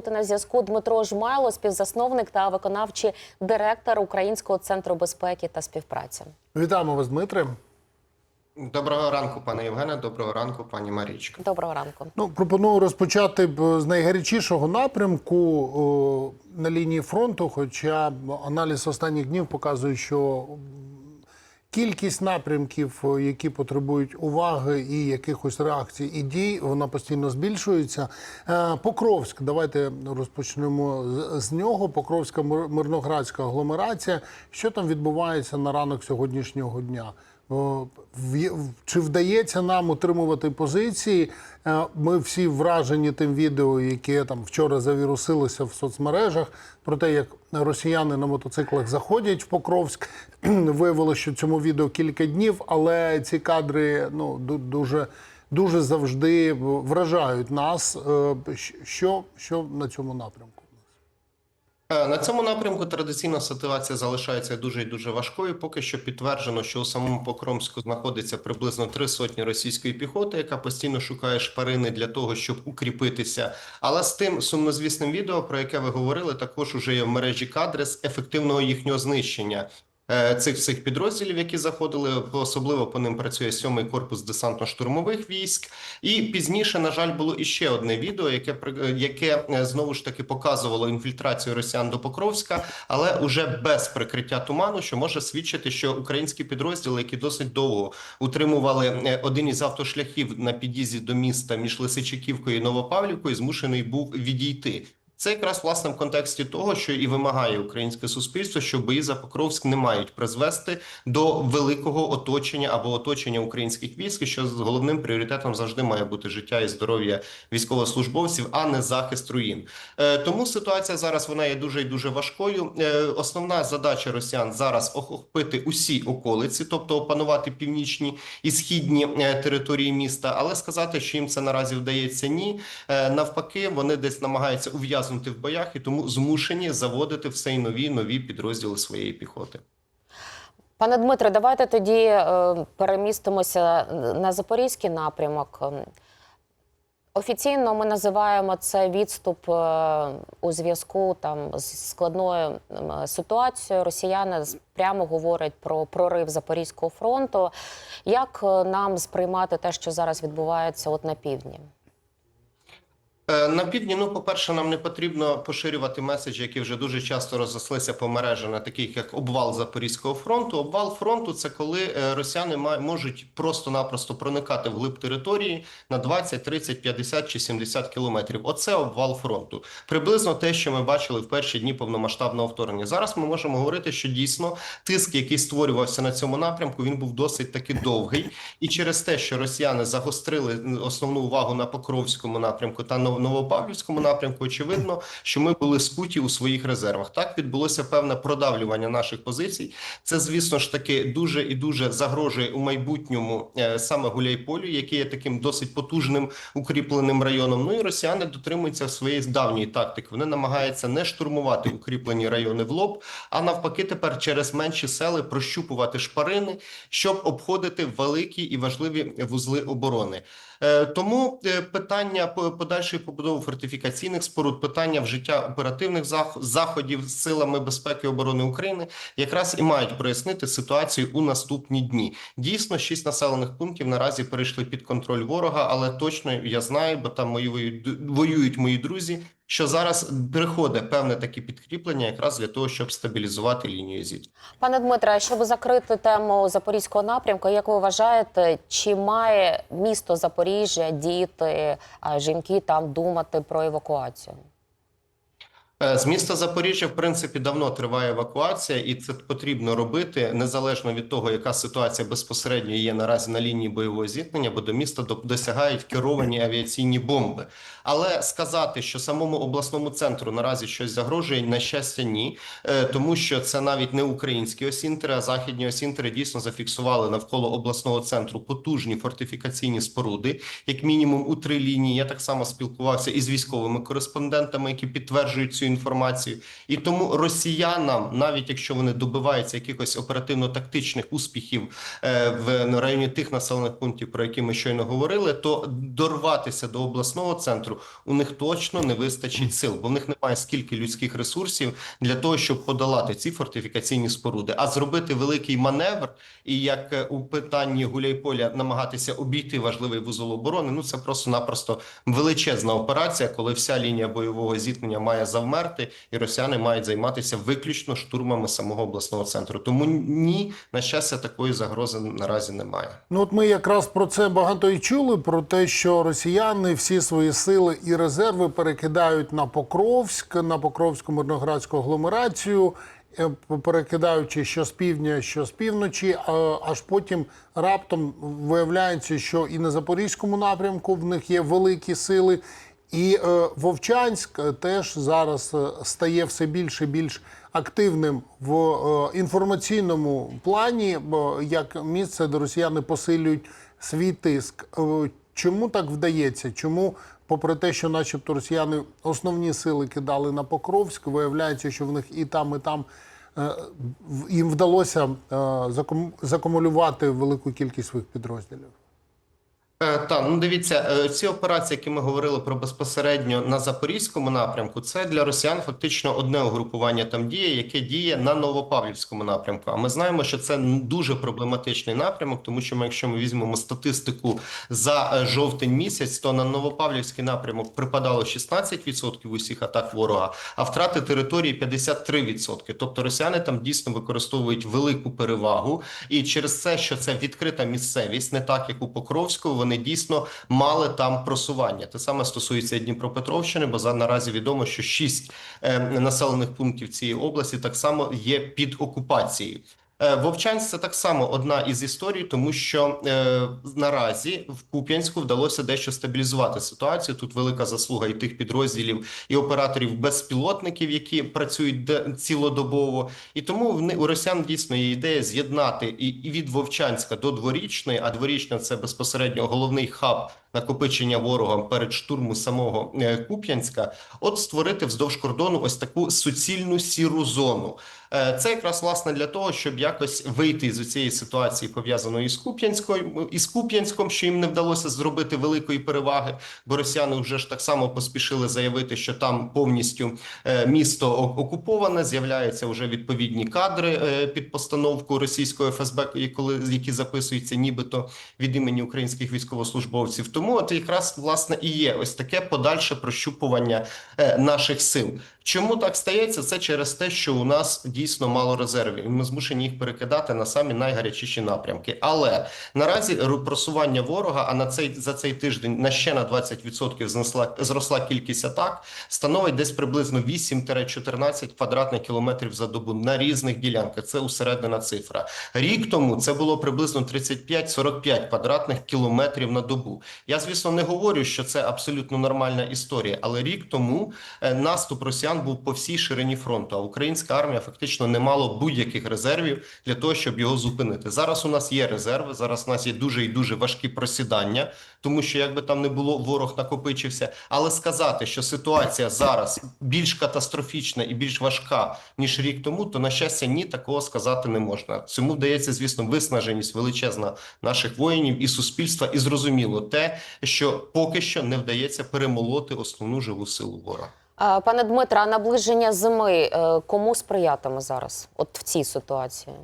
бути на зв'язку Дмитро Жмайло, співзасновник та виконавчий директор Українського центру безпеки та співпраці. Вітаємо вас, Дмитре. Доброго ранку, пане Євгене. Доброго ранку, пані Марічко. Доброго ранку. Ну, пропоную розпочати б з найгарячішого напрямку о, на лінії фронту. Хоча аналіз останніх днів показує, що кількість напрямків, які потребують уваги і якихось реакцій і дій, вона постійно збільшується. Е, Покровськ, давайте розпочнемо з- нього. Покровська мир- мирноградська агломерація. Що там відбувається на ранок сьогоднішнього дня? Чи вдається нам утримувати позиції? Е, Ми всі вражені тим відео, яке там вчора завірусилося в соцмережах, про те, як росіяни на мотоциклах заходять в Покровськ. Виявилося, що цьому відео кілька днів, але ці кадри ну ду- дуже. Дуже завжди вражають нас. Е, Що, що на цьому напрямку? Е, На цьому напрямку традиційна ситуація залишається дуже і дуже важкою. Поки що підтверджено, що у самому Покромську знаходиться приблизно три сотні російської піхоти, яка постійно шукає шпарини для того, щоб укріпитися. Але з тим сумнозвісним відео, про яке ви говорили, також уже є в мережі кадри з ефективного їхнього знищення. Е, Цих всіх підрозділів, які заходили, особливо по ним працює сьомий корпус десантно-штурмових військ. І пізніше, на жаль, було іще одне відео, яке при- яке е, знову ж таки показувало інфільтрацію росіян до Покровська, але уже без прикриття туману, що може свідчити, що українські підрозділи, які досить довго утримували е, один із автошляхів на під'їзді до міста між Лисичаківкою і Новопавлівкою, змушений був відійти. Це якраз власне в контексті того, що і вимагає українське суспільство, що бої за Покровськ не мають призвести до великого оточення або оточення українських військ, що з головним пріоритетом завжди має бути життя і здоров'я військовослужбовців, а не захист руїн. Е, тому ситуація зараз вона є дуже і дуже важкою. Е, основна задача росіян зараз охопити усі околиці, тобто опанувати північні і східні е, території міста. Але сказати, що їм це наразі вдається, ні. Навпаки, вони десь намагаються ув'язнути в боях і тому змушені заводити все й нові нові підрозділи своєї піхоти. Пане Дмитре, давайте тоді е, перемістимося на запорізький напрямок. Ем, Офіційно ми називаємо це відступ е, у зв'язку там з складною ем, ситуацією. Росіяни прямо говорять про прорив Запорізького фронту. Як е, нам сприймати те, що зараз відбувається от на півдні? Е, На півдні, ну, по-перше, нам не потрібно поширювати меседжі, які вже дуже часто розрослися по мережам, на таких як обвал Запорізького фронту. Обвал фронту це коли е, росіяни можуть просто-напросто проникати в глиб території на 20, 30, 50 чи 70 кілометрів. Оце обвал фронту. Приблизно те, що ми бачили в перші дні повномасштабного вторгнення. Зараз ми можемо говорити, що дійсно тиск, який створювався на цьому напрямку, він був досить таки довгий. І через те, що росіяни загострили основну увагу на Покровському напрямку та Нов- Новопавлівському напрямку, очевидно, що ми були скуті у своїх резервах. Так відбулося певне продавлювання наших позицій. Це, звісно ж таки, дуже і дуже загрожує у майбутньому е, саме Гуляйполю, який є таким досить потужним укріпленим районом. Ну і росіяни дотримуються своєї давньої тактики. Вони намагаються не штурмувати укріплені райони в лоб, а навпаки, тепер через менші сели прощупувати шпарини, щоб обходити великі і важливі вузли оборони. Е, Тому е, питання по- подальшої побудови фортифікаційних споруд, питання вжиття оперативних зах- заходів з силами безпеки і оборони України якраз і мають прояснити ситуацію у наступні дні. Дійсно, шість населених пунктів наразі перейшли під контроль ворога, але точно я знаю, бо там мої воюють мої друзі. Що зараз приходить певне таке підкріплення, якраз для того, щоб стабілізувати лінію зіткнення. Пане Дмитре, щоб закрити тему запорізького напрямку, як ви вважаєте, чи має місто Запоріжжя, діти, жінки там думати про евакуацію? Е, З міста Запоріжжя, в принципі, давно триває евакуація, і це потрібно робити незалежно від того, яка ситуація безпосередньо є наразі на лінії бойового зіткнення, бо до міста досягають керовані авіаційні бомби. Але сказати, що самому обласному центру наразі щось загрожує, на щастя, ні, Е, тому що це навіть не українські осінтери, а західні осінтери дійсно зафіксували навколо обласного центру потужні фортифікаційні споруди, як мінімум у три лінії. Я так само спілкувався із військовими кореспондентами, які підтверджують цю інформацію. І тому росіянам, навіть якщо вони добиваються якихось оперативно-тактичних успіхів е, в районі тих населених пунктів, про які ми щойно говорили, то дорватися до обласного центру у них точно не вистачить сил, бо в них немає скільки людських ресурсів для того, щоб подолати ці фортифікаційні споруди. А зробити великий маневр і як е, у питанні Гуляйполя намагатися обійти важливий вузол оборони. Ну це просто-напросто величезна операція, коли вся лінія бойового зіткнення має завмерти, і росіяни мають займатися виключно штурмами самого обласного центру. Тому ні, на щастя, такої загрози наразі немає. Ну от ми якраз про це багато і чули: про те, що росіяни всі свої сили і резерви перекидають на Покровськ, на Покровську мирноградську агломерацію, е, перекидаючи що з півдня, що з півночі, аж потім раптом виявляється, що і на Запорізькому напрямку в них є великі сили. І е, Вовчанськ е, теж зараз е, стає все більше і більш активним в е, інформаційному плані, бо як місце, де росіяни посилюють свій тиск. Е, Чому так вдається? Чому, попри те, що, начебто, росіяни основні сили кидали на Покровськ, виявляється, що в них і там, і там е, їм вдалося е, закумулювати велику кількість своїх підрозділів. Е, Та ну дивіться, е, ці операції, які ми говорили про безпосередньо на запорізькому напрямку, це для росіян фактично одне угрупування там діє, яке діє на Новопавлівському напрямку. А ми знаємо, що це дуже проблематичний напрямок, тому що ми, якщо ми візьмемо статистику за е, жовтень місяць, то на Новопавлівський напрямок припадало 16% усіх атак ворога, а втрати території 53%. Тобто росіяни там дійсно використовують велику перевагу, і через це, що це відкрита місцевість, не так як у Покровську, вони дійсно мали там просування. Те саме стосується Дніпропетровщини, бо за наразі відомо, що шість е, населених пунктів цієї області так само є під окупацією. Е, Вовчанськ це так само одна із історій, тому що е, наразі в Куп'янську вдалося дещо стабілізувати ситуацію. Тут велика заслуга і тих підрозділів, і операторів безпілотників, які працюють де- цілодобово. І тому в у росіян дійсно є ідея з'єднати і, і від Вовчанська до дворічної, а дворічна це безпосередньо головний хаб накопичення ворога перед штурму самого е, Куп'янська. От створити вздовж кордону ось таку суцільну сіру зону. Е, Це якраз власне для того, щоб якось вийти з цієї ситуації, пов'язаної із Куп'янською із Куп'янськом, що їм не вдалося зробити великої переваги, бо росіяни вже ж так само поспішили заявити, що там повністю е, місто окуповане. З'являються вже відповідні кадри під постановку російського ФСБ, коли які записуються, нібито від імені українських військовослужбовців. Тому от якраз власне і є ось таке подальше прощупування е, наших сил. Чому так стається? Це через те, що у нас дійсно мало резервів, і ми змушені їх перекидати на самі найгарячіші напрямки. Але наразі просування ворога, а на цей за цей тиждень на ще на 20% знесла зросла кількість атак, становить десь приблизно 8-14 квадратних кілометрів за добу на різних ділянках. Це усередина цифра. Рік тому це було приблизно 35-45 квадратних кілометрів на добу. Я звісно не говорю, що це абсолютно нормальна історія, але рік тому е, наступ росіян був по всій ширині фронту. А українська армія фактично не мало будь-яких резервів для того, щоб його зупинити. Зараз у нас є резерви. Зараз у нас є дуже і дуже важкі просідання, тому що якби там не було, ворог накопичився. Але сказати, що ситуація зараз більш катастрофічна і більш важка ніж рік тому, то на щастя ні такого сказати не можна. Цьому вдається, звісно, виснаженість величезна наших воїнів і суспільства, і зрозуміло те, що поки що не вдається перемолоти основну живу силу ворога. Пане Дмитре, а наближення зими е, кому сприятиме зараз, от в цій ситуації?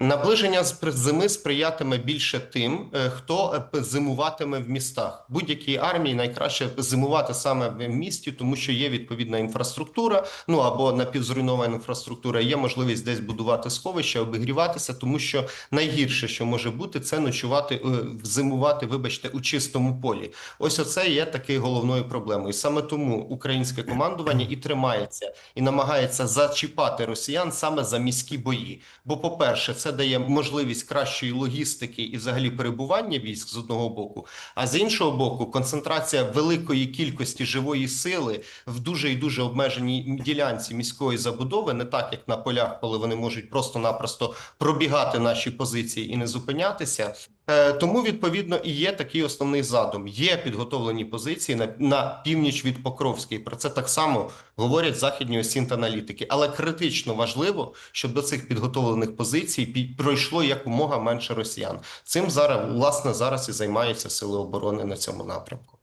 Наближення зими сприятиме більше тим, е, хто е, зимуватиме в містах. Будь-якій армії найкраще зимувати саме в місті, тому що є відповідна інфраструктура. Ну або напівзруйнована інфраструктура. Є можливість десь будувати сховища, обігріватися, тому що найгірше, що може бути, це ночувати е, зимувати. Вибачте, у чистому полі. Ось оце є такою головною проблемою. Саме тому українське командування і тримається, і намагається зачіпати росіян саме за міські бої. Бо, по-перше, це дає можливість кращої логістики і взагалі перебування військ з одного боку. А з іншого боку, концентрація великої кількості живої сили в дуже і дуже обмеженій ділянці міської забудови, не так як на полях, коли вони можуть просто-напросто пробігати наші позиції і не зупинятися. Е, Тому відповідно і є такий основний задум. Є підготовлені позиції на, на північ від Покровської. Про це так само говорять західні осінт-аналітики. Але критично важливо, щоб до цих підготовлених позицій пройшло якомога менше росіян. Цим зараз власне зараз і займаються сили оборони на цьому напрямку.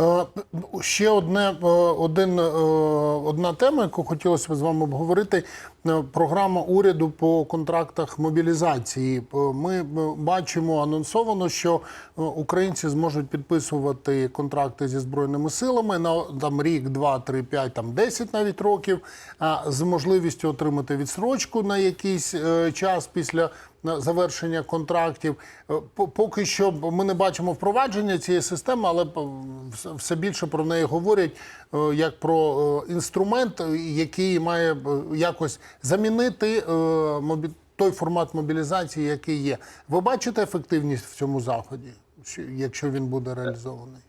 Е, Ще одне, е, один, е, одна тема, яку хотілося б з вами обговорити. Програма уряду по контрактах мобілізації. Ми бачимо анонсовано, що українці зможуть підписувати контракти зі збройними силами на там рік, два, три, п'ять, там 10 навіть років, з можливістю отримати відсрочку на якийсь час після завершення контрактів. Е, по- Поки що ми не бачимо впровадження цієї системи, але все більше про неї говорять е, як про е, інструмент, е, який має е, якось замінити е, той формат мобілізації, який є. Ви бачите ефективність в цьому заході, якщо він буде реалізований?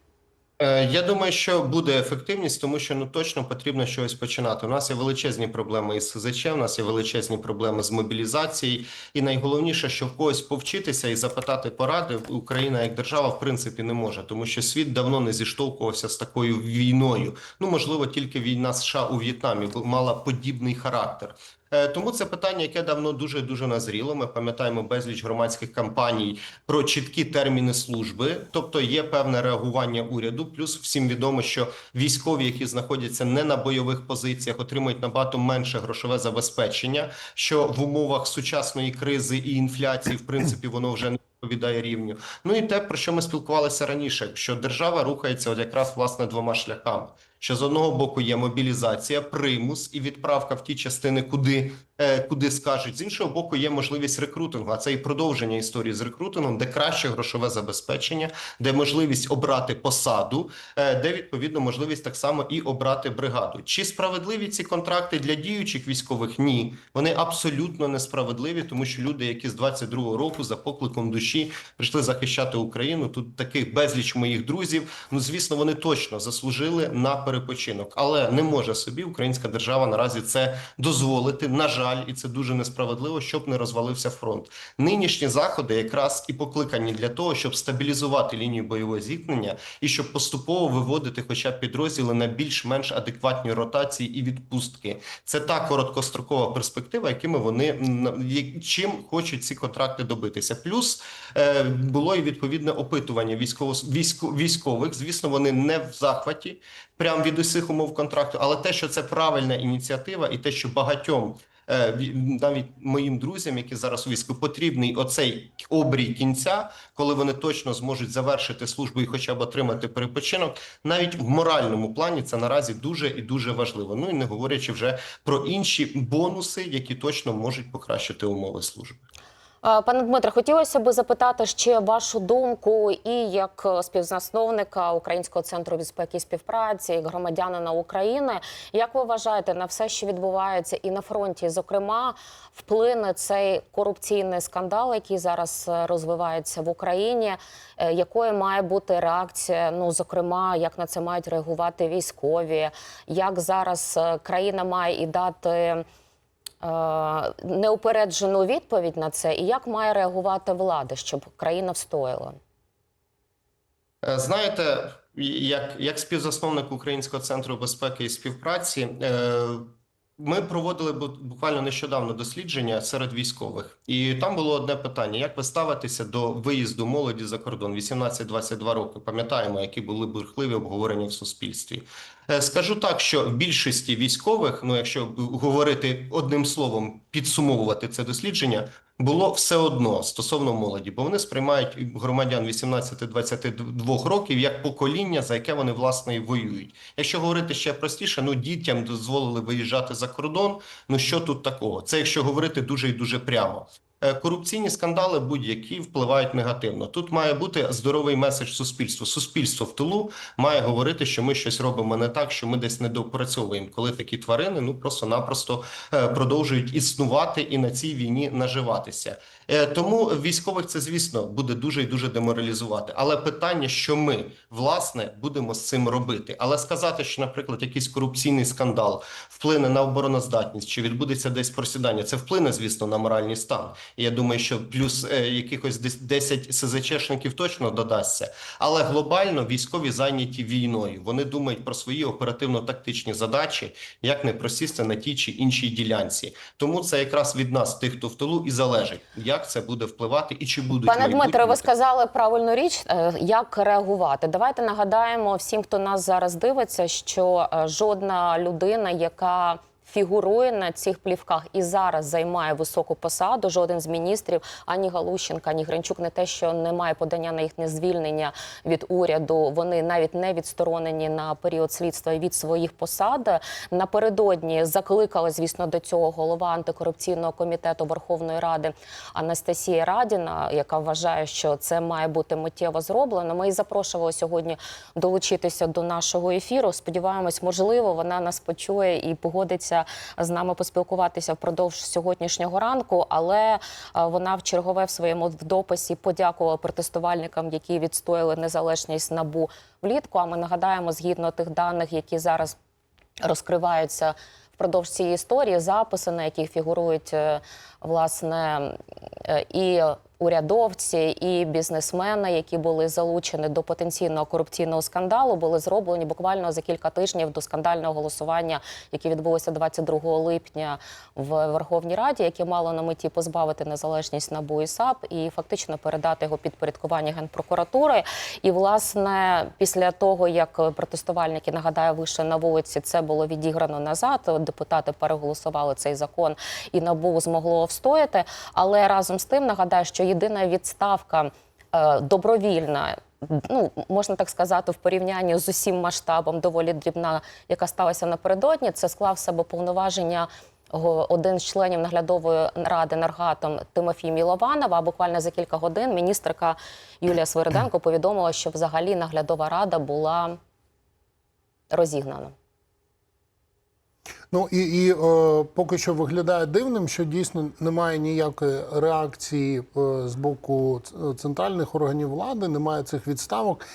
Е, Я думаю, що буде ефективність, тому що ну точно потрібно щось починати. У нас є величезні проблеми із СЗЧ, у нас є величезні проблеми з мобілізацією, і найголовніше, що в когось повчитися і запитати поради, Україна як держава в принципі не може, тому що світ давно не зіштовхувався з такою війною. Ну можливо, тільки війна США у В'єтнамі мала подібний характер. Е, Тому це питання, яке давно дуже дуже назріло. Ми пам'ятаємо безліч громадських кампаній про чіткі терміни служби, тобто є певне реагування уряду. Плюс всім відомо, що військові, які знаходяться не на бойових позиціях, отримують набагато менше грошове забезпечення. Що в умовах сучасної кризи і інфляції, в принципі, воно вже не відповідає рівню. Ну і те, про що ми спілкувалися раніше, що держава рухається от якраз власне двома шляхами. Що з одного боку є мобілізація, примус і відправка в ті частини, куди, е, куди скажуть. З іншого боку, є можливість рекрутингу. А це і продовження історії з рекрутингом, де краще грошове забезпечення, де можливість обрати посаду, е, де відповідно можливість так само і обрати бригаду. Чи справедливі ці контракти для діючих військових? Ні, вони абсолютно несправедливі, тому що люди, які з 22-го року за покликом душі прийшли захищати Україну. Тут таких безліч моїх друзів. Ну звісно, вони точно заслужили на перепочинок, але не може собі українська держава наразі це дозволити. На жаль, і це дуже несправедливо, щоб не розвалився фронт. Нинішні заходи якраз і покликані для того, щоб стабілізувати лінію бойового зіткнення і щоб поступово виводити, хоча б підрозділи на більш-менш адекватні ротації і відпустки. Це та короткострокова перспектива, якими вони чим хочуть ці контракти добитися. Плюс е, було і відповідне опитування військово військо, військових. Звісно, вони не в захваті прямо від усіх умов контракту, але те, що це правильна ініціатива, і те, що багатьом. е, Навіть моїм друзям, які зараз у війську, потрібний оцей обрій кінця, коли вони точно зможуть завершити службу і хоча б отримати перепочинок. Навіть в моральному плані це наразі дуже і дуже важливо. Ну і не говорячи вже про інші бонуси, які точно можуть покращити умови служби. Е, Пане Дмитре, хотілося б запитати ще вашу думку і як співзасновника Українського центру безпеки і співпраці, як громадянина України. Як ви вважаєте на все, що відбувається і на фронті, зокрема, вплине цей корупційний скандал, який зараз е, розвивається в Україні? Е, Якою має бути реакція? Ну, зокрема, як на це мають реагувати військові? Як зараз країна має і дати? Е, неупереджену відповідь на це, і як має реагувати влада, щоб країна встояла? Е, Знаєте, як, як співзасновник Українського центру безпеки і співпраці, е, ми проводили бу- буквально нещодавно дослідження серед військових, і там було одне питання: як ви ставитеся до виїзду молоді за кордон 18-22 роки? Пам'ятаємо, які були бурхливі обговорення в суспільстві. Е, Скажу так, що більшості військових, ну якщо говорити одним словом, підсумовувати це дослідження, було все одно стосовно молоді, бо вони сприймають громадян 18-22 років як покоління, за яке вони власне і воюють. Якщо говорити ще простіше, ну дітям дозволили виїжджати за кордон. Ну що тут такого? Це якщо говорити дуже і дуже прямо. Е, Корупційні скандали будь-які впливають негативно. Тут має бути здоровий меседж суспільству. Суспільство в тилу має говорити, що ми щось робимо не так, що ми десь не допрацьовуємо, коли такі тварини ну просто-напросто е, продовжують існувати і на цій війні наживатися. Е, Тому військових це звісно буде дуже і дуже деморалізувати. Але питання, що ми власне будемо з цим робити. Але сказати, що, наприклад, якийсь корупційний скандал вплине на обороноздатність, чи відбудеться десь просідання, це вплине, звісно, на моральний стан. Я думаю, що плюс е, якихось десь 10 СЗЧшників точно додасться. Але глобально військові зайняті війною. Вони думають про свої оперативно-тактичні задачі, як не просісти на тій чи іншій ділянці. Тому це якраз від нас, тих, хто в тилу, і залежить, як це буде впливати і чи будуть Пане Дмитре, ви сказали правильну річ, е, як реагувати. Давайте нагадаємо всім, хто нас зараз дивиться, що е, жодна людина, яка фігурує на цих плівках і зараз займає високу посаду, жоден з міністрів, ані Галущенка, ані Гринчук, не те, що немає подання на їхнє звільнення від уряду. Вони навіть не відсторонені на період слідства від своїх посад. Напередодні закликала, звісно, до цього голова антикорупційного комітету Верховної Ради Анастасія Радіна, яка вважає, що це має бути миттєво зроблено. Ми і запрошували сьогодні долучитися до нашого ефіру. Сподіваємось, можливо, вона нас почує і погодиться з нами поспілкуватися впродовж сьогоднішнього ранку. Але е, вона в чергове в своєму дописі подякувала протестувальникам, які відстояли незалежність набу влітку. А ми нагадаємо, згідно тих даних, які зараз розкриваються впродовж цієї історії, записи, на яких фігурують е, власне е, і урядовці, і бізнесмени, які були залучені до потенційного корупційного скандалу, були зроблені буквально за кілька тижнів до скандального голосування, яке відбулося 22 липня в Верховній Раді, яке мало на меті позбавити незалежність НАБУ і САП і фактично передати його під порядкування генпрокуратури. І власне після того, як протестувальники нагадаю, вийшли на вулиці, це було відіграно назад. Депутати переголосували цей закон, і НАБУ змогло встояти. Але разом з тим нагадаю, що єдина відставка е, добровільна. Ну, можна так сказати, в порівнянні з усім масштабом доволі дрібна, яка сталася напередодні, це склав себе повноваження один з членів наглядової ради Наргатом Тимофій Мілованов. А буквально за кілька годин міністерка Юлія Свириденко повідомила, що взагалі наглядова рада була розігнана. Ну і, і е, поки що виглядає дивним, що дійсно немає ніякої реакції е, з боку центральних органів влади, немає цих відставок.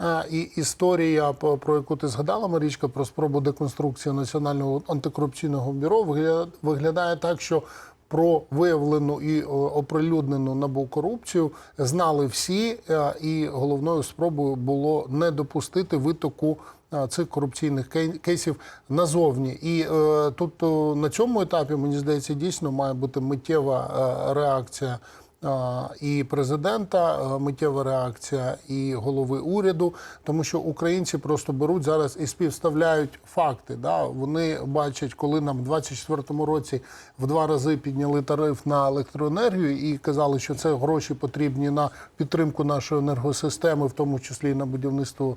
Е, і історія, про яку ти згадала, Марічка, про спробу деконструкції Національного антикорупційного бюро вигля- виглядає так, що про виявлену і е, оприлюднену набу корупцію знали всі, е, і головною спробою було не допустити витоку е, цих корупційних кей- кейсів назовні. І е, тут е, на цьому етапі, мені здається, дійсно має бути миттєва е, реакція. І президента миттєва реакція, і голови уряду, тому що українці просто беруть зараз і співставляють факти. Да? Вони бачать, коли нам в 24-му році в два рази підняли тариф на електроенергію і казали, що це гроші потрібні на підтримку нашої енергосистеми, в тому числі і на будівництво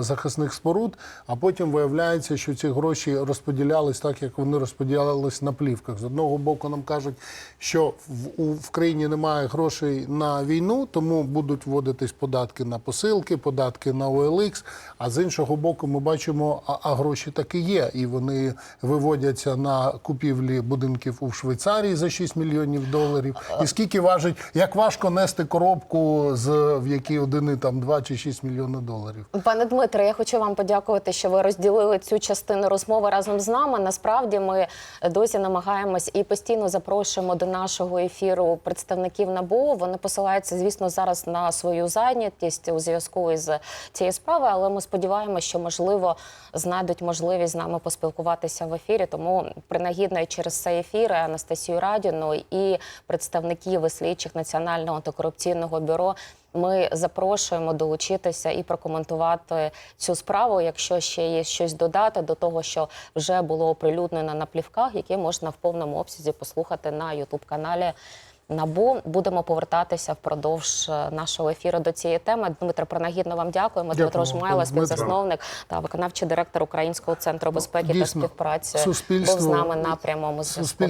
захисних споруд. А потім виявляється, що ці гроші розподілялись так, як вони розподілялись на плівках. З одного боку, нам кажуть, що в, в країні немає грошей на війну, тому будуть вводитись податки на посилки, податки на OLX, А з іншого боку, ми бачимо, а, а гроші таки є, і вони виводяться на купівлі будинків у Швейцарії за 6 мільйонів доларів. І скільки важить, як важко нести коробку, з в якій одини там 2 чи 6 мільйонів доларів. Пане Дмитре, я хочу вам подякувати, що ви розділили цю частину розмови разом з нами. Насправді ми досі намагаємось і постійно запрошуємо до нашого ефіру представників НАБУ. Вони посилаються, звісно, зараз на свою зайнятість у зв'язку із цією справою, але ми сподіваємося, що можливо знайдуть можливість з нами поспілкуватися в ефірі. Тому принагідно і через цей ефір Анастасію Радіну і представників і слідчих Національного антикорупційного бюро. Ми запрошуємо долучитися і прокоментувати цю справу, якщо ще є щось додати до того, що вже було оприлюднено на плівках, які можна в повному обсязі послухати на Ютуб каналі. Набу будемо повертатися впродовж е, нашого ефіру до цієї теми. Дмитро Принагідно вам дякуємо. Дякую, Дмитро Жмайло, співзасновник та виконавчий директор Українського центру безпеки та дійсно, співпраці, був з нами на прямому зв'язку.